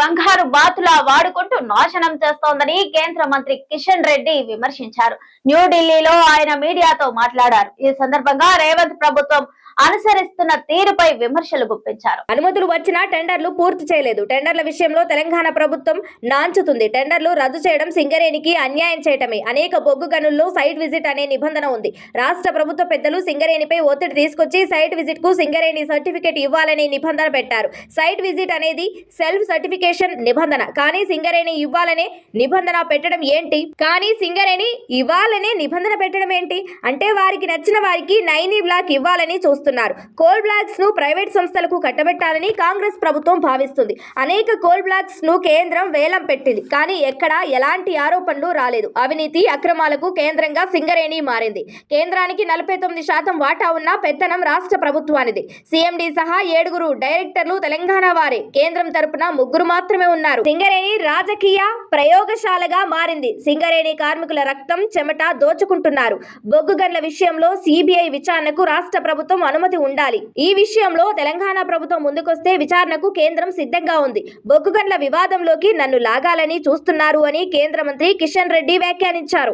బంగారు బాతులా వాడుకుంటూ నాశనం చేస్తోందని కేంద్ర మంత్రి కిషన్ రెడ్డి విమర్శించారు. న్యూఢిల్లీలో ఆయన మీడియాతో మాట్లాడారు. ఈ సందర్భంగా రేవంత్ ప్రభుత్వం అనుసరిస్తున్న తీరుపై విమర్శలు గుప్పించారు. అనుమతులు వచ్చినా టెండర్లు పూర్తి చేయలేదు. టెండర్ల విషయంలో తెలంగాణ ప్రభుత్వం నాంచుతుంది. టెండర్లు రద్దు చేయడం సింగరేణికి అన్యాయం చేయటమే. అనేక బొగ్గు గనుల్లో సైట్ విజిట్ అనే నిబంధన ఉంది. రాష్ట్ర ప్రభుత్వ పెద్దలు సింగరేణిపై ఒత్తిడి తీసుకొచ్చి సైట్ విజిట్కు సింగరేణి సర్టిఫికేట్ ఇవ్వాలనే నిబంధన పెట్టారు. సైట్ విజిట్ అనేది సెల్ఫ్ సర్టిఫికేషన్ నిబంధన. కానీ సింగరేణి ఇవ్వాలనే నిబంధన పెట్టడం ఏంటి? కానీ సింగరేణి ఇవ్వాలనే నిబంధన పెట్టడం ఏంటి? అంటే వారికి నచ్చిన వారికి నైనీ బ్లాక్ ఇవ్వాలని చూస్తున్నారు. కోల్ బ్లాక్స్ను ప్రైవేట్ సంస్థలకు కట్టబెట్టాలని కాంగ్రెస్ ప్రభుత్వం భావిస్తుంది. అనేక కోల్ బ్లాక్స్ను కేంద్రం వేలం పెట్టింది. కానీ ఎక్కడా ఎలాంటి ఆరోపణలు రాలేదు. అవినీతి అక్రమాలకు కేంద్రంగా సింగరేణి మారింది. కేంద్రానికి నలభై తొమ్మిది శాతం వాటా ఉన్న పెత్తనం రాష్ట్ర ప్రభుత్వానిది. సిఎండి సహా ఏడుగురు డైరెక్టర్లు తెలంగాణ వారే. కేంద్రం తరపున ముగ్గురు మాత్రమే ఉన్నారు. సింగరేణి రాజకీయ ప్రయోగశాలగా మారింది. సింగరేణి కార్మికుల రక్తం చెమట దోచుకుంటున్నారు. బొగ్గు గన్ల విషయంలో సిబిఐ విచారణకు రాష్ట్ర ప్రభుత్వం అనుమతి ఉండాలి. ఈ విషయంలో తెలంగాణ ప్రభుత్వం ముందుకొస్తే విచారణకు కేంద్రం సిద్ధంగా ఉంది. బొగ్గుగండ్ల వివాదంలోకి నన్ను లాగాలని చూస్తున్నారు అని కేంద్ర మంత్రి కిషన్ రెడ్డి వ్యాఖ్యానించారు.